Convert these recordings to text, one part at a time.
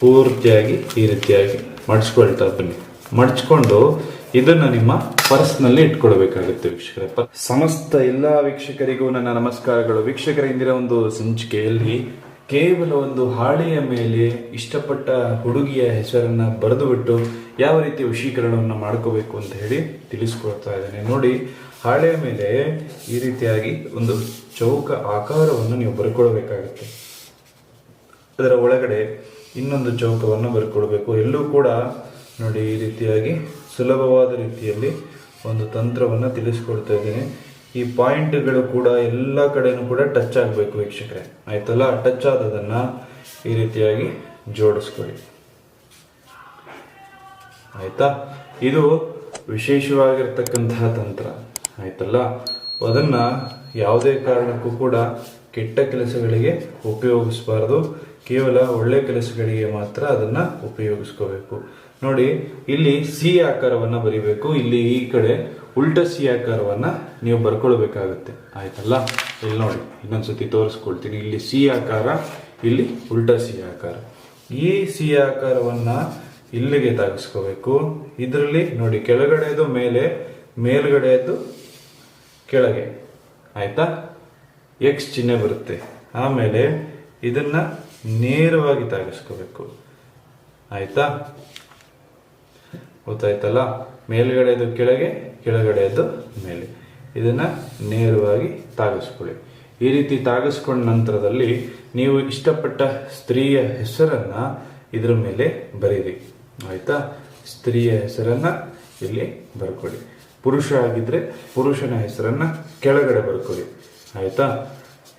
ಪೂರ್ತಿಯಾಗಿ, ಈ ರೀತಿಯಾಗಿ ಮಡ್ಚ್ಕೊಳ್ತಾ ಬನ್ನಿ. ಮಡ್ಚ್ಕೊಂಡು ಇದನ್ನ ನಿಮ್ಮ ಪರ್ಸ್ನಲ್ಲಿ ಇಟ್ಕೊಳ್ಬೇಕಾಗುತ್ತೆ ವೀಕ್ಷಕರೇ. ಸಮಸ್ತ ಎಲ್ಲ ವೀಕ್ಷಕರಿಗೂ ನನ್ನ ನಮಸ್ಕಾರಗಳು. ವೀಕ್ಷಕರ, ಇಂದಿನ ಒಂದು ಸಂಚಿಕೆಯಲ್ಲಿ ಕೇವಲ ಒಂದು ಹಾಳೆಯ ಮೇಲೆ ಇಷ್ಟಪಟ್ಟ ಹುಡುಗಿಯ ಹೆಸರನ್ನ ಬರೆದು ಬಿಟ್ಟು ಯಾವ ರೀತಿ ವಶೀಕರಣವನ್ನು ಮಾಡ್ಕೋಬೇಕು ಅಂತ ಹೇಳಿ ತಿಳಿಸ್ಕೊಳ್ತಾ ಇದ್ದೇನೆ. ನೋಡಿ, ಹಾಳೆಯ ಮೇಲೆ ಈ ರೀತಿಯಾಗಿ ಒಂದು ಚೌಕ ಆಕಾರವನ್ನು ನೀವು ಬರ್ಕೊಳ್ಬೇಕಾಗುತ್ತೆ ಅದರ ಒಳಗಡೆ ಇನ್ನೊಂದು ಚೌಕವನ್ನು ಬರ್ಕೊಳ್ಬೇಕು ಎಲ್ಲೂ ಕೂಡ ನೋಡಿ ಈ ರೀತಿಯಾಗಿ ಸುಲಭವಾದ ರೀತಿಯಲ್ಲಿ ಒಂದು ತಂತ್ರವನ್ನು ತಿಳಿಸ್ಕೊಡ್ತಾ ಇದ್ದೀನಿ. ಈ ಪಾಯಿಂಟ್ಗಳು ಕೂಡ ಎಲ್ಲ ಕಡೆಯೂ ಕೂಡ ಟಚ್ ಆಗಬೇಕು ವೀಕ್ಷಕರೇ. ಆಯ್ತಲ್ಲ? ಟಚ್ ಆದದನ್ನು ಈ ರೀತಿಯಾಗಿ ಜೋಡಿಸ್ಕೊಳ್ಳಿ. ಆಯ್ತಾ? ಇದು ವಿಶೇಷವಾಗಿರ್ತಕ್ಕಂತಹ ತಂತ್ರ. ಆಯ್ತಲ್ಲ? ಅದನ್ನು ಯಾವುದೇ ಕಾರಣಕ್ಕೂ ಕೂಡ ಕೆಟ್ಟ ಕೆಲಸಗಳಿಗೆ ಉಪಯೋಗಿಸಬಾರ್ದು. ಕೇವಲ ಒಳ್ಳೆ ಕೆಲಸಗಳಿಗೆ ಮಾತ್ರ ಅದನ್ನ ಉಪಯೋಗಿಸ್ಕೋಬೇಕು. ನೋಡಿ, ಇಲ್ಲಿ ಸಿ ಆಕಾರವನ್ನ ಬರಿಬೇಕು. ಇಲ್ಲಿ ಈ ಕಡೆ ಉಲ್ಟ ಸಿ ಆಕಾರವನ್ನ ನೀವು ಬರ್ಕೊಳ್ಬೇಕಾಗತ್ತೆ. ಆಯ್ತಲ್ಲ? ಇಲ್ಲಿ ನೋಡಿ, ಇನ್ನೊಂದ್ಸತಿ ತೋರಿಸ್ಕೊಳ್ತೀನಿ ಇಲ್ಲಿ ಸಿ ಆಕಾರ, ಇಲ್ಲಿ ಉಲ್ಟ ಸಿ ಆಕಾರ. ಈ ಸಿ ಆಕಾರವನ್ನ ಇಲ್ಲಿಗೆ ತಾಗಿಸ್ಕೋಬೇಕು ಇದರಲ್ಲಿ ನೋಡಿ, ಕೆಳಗಡೆದು ಮೇಲೆ, ಮೇಲ್ಗಡೆದು ಕೆಳಗೆ. ಆಯ್ತಾ? ಎಕ್ಸ್ ಚಿಹ್ನೆ ಬರುತ್ತೆ. ಆಮೇಲೆ ಇದನ್ನ ನೇರವಾಗಿ ತಾಗಿಸ್ಕೋಬೇಕು. ಆಯ್ತಾ? ಗೊತ್ತಾಯ್ತಲ್ಲ? ಮೇಲ್ಗಡೆದು ಕೆಳಗೆ, ಕೆಳಗಡೆದು ಮೇಲೆ. ಇದನ್ನ ನೇರವಾಗಿ ತಾಗಿಸ್ಕೊಳ್ಳಿ. ಈ ರೀತಿ ತಾಗಿಸ್ಕೊಂಡ ನಂತರದಲ್ಲಿ ನೀವು ಇಷ್ಟಪಟ್ಟ ಸ್ತ್ರೀಯ ಹೆಸರನ್ನ ಇದರ ಮೇಲೆ ಬರೀರಿ. ಆಯ್ತಾ? ಸ್ತ್ರೀಯ ಹೆಸರನ್ನ ಇಲ್ಲಿ ಬರ್ಕೊಳ್ಳಿ. ಪುರುಷ ಆಗಿದ್ರೆ ಪುರುಷನ ಹೆಸರನ್ನ ಕೆಳಗಡೆ ಬರ್ಕೊಳ್ಳಿ. ಆಯ್ತಾ?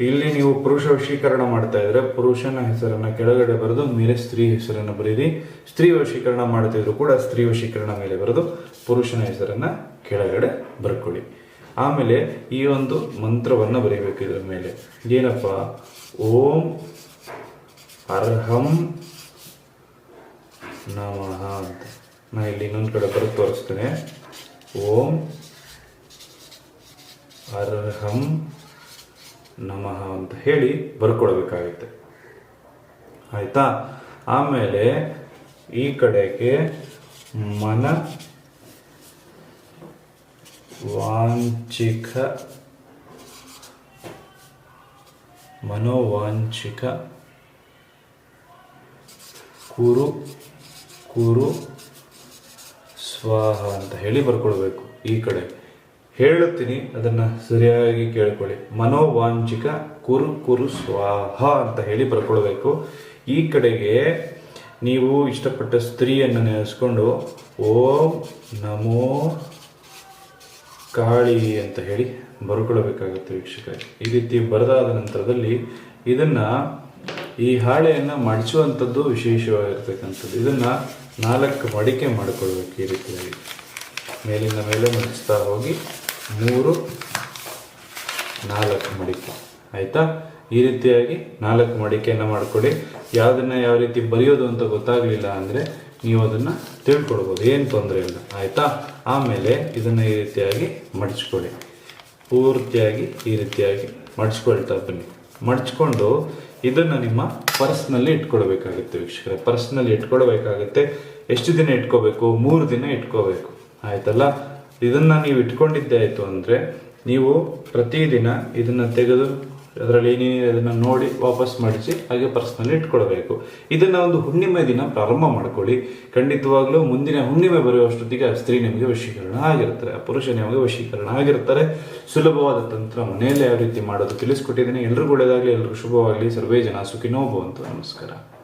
ಇಲ್ಲಿ ನೀವು ಪುರುಷ ವಶೀಕರಣ ಮಾಡ್ತಾ ಇದ್ರೆ ಪುರುಷನ ಹೆಸರನ್ನ ಕೆಳಗಡೆ ಬರೆದು, ಮೇಲೆ ಸ್ತ್ರೀ ಹೆಸರನ್ನ ಬರೀರಿ. ಸ್ತ್ರೀ ವಶೀಕರಣ ಮಾಡ್ತಿದ್ರು ಕೂಡ ಸ್ತ್ರೀ ವಶೀಕರಣ ಮೇಲೆ ಬರೆದು ಪುರುಷನ ಹೆಸರನ್ನ ಕೆಳಗಡೆ ಬರ್ಕೊಳ್ಳಿ. ಆಮೇಲೆ ಈ ಒಂದು ಮಂತ್ರವನ್ನ ಬರೀಬೇಕು ಇದ್ರ ಮೇಲೆ. ಏನಪ್ಪ? ಓಂ ಅರ್ಹಂ ನಮಃ ಅಂತ. ನಾ ಇಲ್ಲಿ ಇನ್ನೊಂದು ಕಡೆ ಬರೆದು ತೋರಿಸ್ತೇನೆ. ಓಂ ಅರ್ಹಂ ನಮಃ ಅಂತ ಹೇಳಿ ಬರ್ಕೊಳ್ಬೇಕಾಗುತ್ತೆ ಆಯ್ತಾ? ಆಮೇಲೆ ಈ ಕಡೆಗೆ ಮನ ವಾಂಚಿಕ ಮನೋವಾಂಚಿಕ ಕುರು ಕುರು ಸ್ವಾಹ ಅಂತ ಹೇಳಿ ಬರ್ಕೊಳ್ಬೇಕು ಈ ಕಡೆ. ಹೇಳುತ್ತೀನಿ, ಅದನ್ನ ಸರಿಯಾಗಿ ಕೇಳ್ಕೊಳ್ಳಿ. ಮನೋವಾಂಚಿಕ ಕುರು ಕುರು ಸ್ವಾಹ ಅಂತ ಹೇಳಿ ಬರ್ಕೊಳ್ಬೇಕು. ಈ ಕಡೆಗೆ ನೀವು ಇಷ್ಟಪಟ್ಟ ಸ್ತ್ರೀಯನ್ನು ನೆನೆಸ್ಕೊಂಡು, ಓಂ ನಮೋ ಕಾಳಿ ಅಂತ ಹೇಳಿ ಬರ್ಕೊಳ್ಬೇಕಾಗುತ್ತೆ ವೀಕ್ಷಕರೇ. ಈ ರೀತಿ ಬರೆದಾದ ನಂತರದಲ್ಲಿ ಇದನ್ನ ಈ ಹಾಳೆಯನ್ನು ಮಡಚುವಂಥದ್ದು ವಿಶೇಷವಾಗಿರ್ತಕ್ಕಂಥದ್ದು. ಇದನ್ನ ನಾಲ್ಕು ಮಡಿಕೆ ಮಾಡಿಕೊಳ್ಬೇಕು ಈ ರೀತಿಯಾಗಿ ಮೇಲಿಂದ ಮೇಲೆ ಮಡಿಸ್ತಾ ಹೋಗಿ ಮೂರು, ನಾಲ್ಕು ಮಡಿಕೆ. ಆಯಿತಾ? ಈ ರೀತಿಯಾಗಿ ನಾಲ್ಕು ಮಡಿಕೆಯನ್ನು ಮಾಡಿಕೊಡಿ ಯಾವುದನ್ನು ಯಾವ ರೀತಿ ಬರೆಯೋದು ಅಂತ ಗೊತ್ತಾಗಲಿಲ್ಲ ಅಂದರೆ ನೀವು ಅದನ್ನು ತಿಳ್ಕೊಡ್ಬೋದು. ಏನು ತೊಂದರೆ ಇಲ್ಲ. ಆಯಿತಾ? ಆಮೇಲೆ ಇದನ್ನು ಈ ರೀತಿಯಾಗಿ ಮಡಿಸ್ಕೊಡಿ ಪೂರ್ತಿಯಾಗಿ ಈ ರೀತಿಯಾಗಿ ಮಡಿಸ್ಕೊಳ್ತಾ ಬನ್ನಿ. ಮಡಿಸ್ಕೊಂಡು ಇದನ್ನು ನಿಮ್ಮ ಪರ್ಸ್ನಲ್ಲಿ ಇಟ್ಕೊಳ್ಬೇಕಾಗುತ್ತೆ ವೀಕ್ಷಕರ. ಪರ್ಸ್ನಲ್ಲಿ ಇಟ್ಕೊಳ್ಬೇಕಾಗುತ್ತೆ. ಎಷ್ಟು ದಿನ ಇಟ್ಕೋಬೇಕು? ಮೂರು ದಿನ ಇಟ್ಕೋಬೇಕು. ಆಯ್ತಲ್ಲ? ಇದನ್ನ ನೀವು ಇಟ್ಕೊಂಡಿದ್ದೆ ಆಯಿತು ಅಂದರೆ ನೀವು ಪ್ರತಿದಿನ ಇದನ್ನು ತೆಗೆದು ಅದರಲ್ಲಿ ಏನೇನಿದೆ ಅದನ್ನು ನೋಡಿ ವಾಪಸ್ ಮಾಡಿಸಿ ಹಾಗೆ ಪರ್ಸ್ನಲ್ಲಿ ಇಟ್ಕೊಳ್ಬೇಕು. ಇದನ್ನು ಒಂದು ಹುಣ್ಣಿಮೆ ದಿನ ಪ್ರಾರಂಭ ಮಾಡ್ಕೊಳ್ಳಿ. ಖಂಡಿತವಾಗ್ಲೂ ಮುಂದಿನ ಹುಣ್ಣಿಮೆ ಬರೆಯುವಷ್ಟೊತ್ತಿಗೆ ಆ ಸ್ತ್ರೀ ನಿಮಗೆ ವಶೀಕರಣ ಆಗಿರ್ತಾರೆ. ಆ ಪುರುಷ ನಿಮಗೆ ವಶೀಕರಣ ಆಗಿರ್ತಾರೆ. ಸುಲಭವಾದ ತಂತ್ರ ಮನೆಯಲ್ಲೇ ಯಾವ ರೀತಿ ಮಾಡೋದು ತಿಳಿಸ್ಕೊಟ್ಟಿದ್ದೀನಿ. ಎಲ್ರಿಗೂ ಒಳ್ಳೆಯದಾಗಲಿ, ಎಲ್ರಿಗೂ ಶುಭವಾಗಲಿ. ಸರ್ವೇ ಜನ ಸುಖಿನೋ ಭವಂತು. ನಮಸ್ಕಾರ.